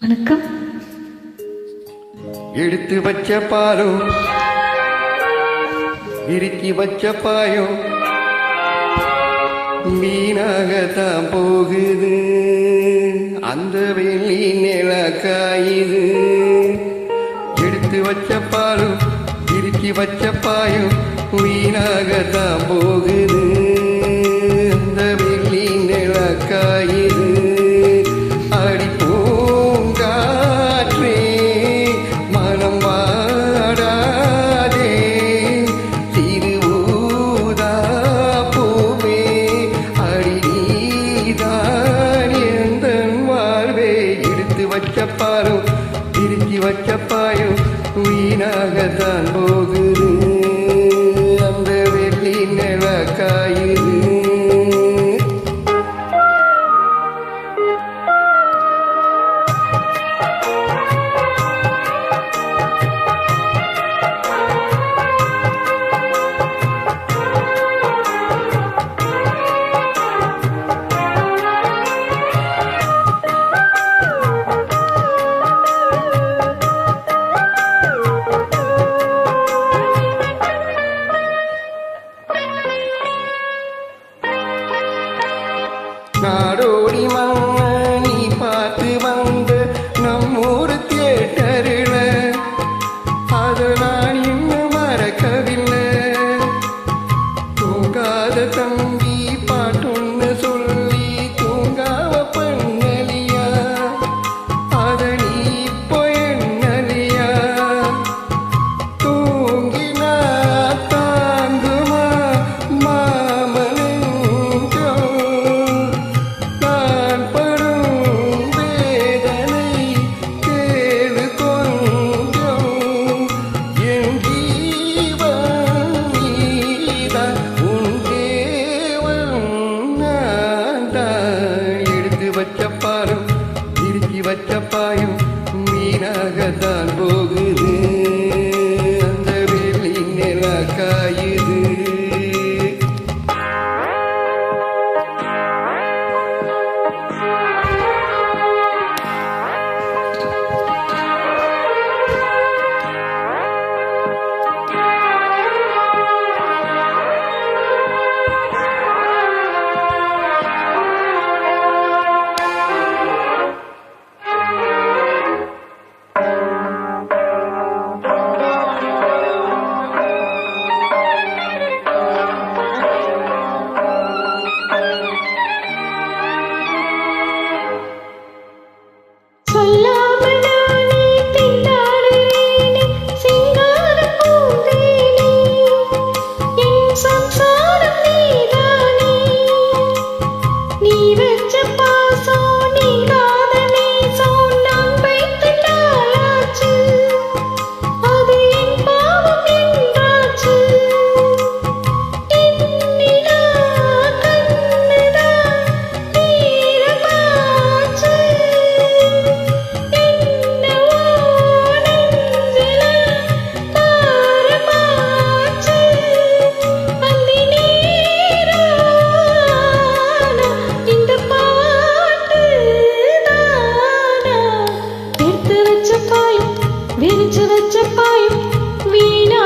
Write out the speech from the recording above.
வணக்கம். எடுத்து வச்ச பாலோ இறுக்கி வச்ச பாயோ வீணாகத்தான் போகுது. அந்த வெள்ளி நிலக்காயுது. எடுத்து வச்ச பாலும் இறுக்கி வச்ச பாயும் வீணாகத்தான் போகுது. ಜಗಮೂ なるりま വറ്റപ്പായും വെച്ച പായും വീണാ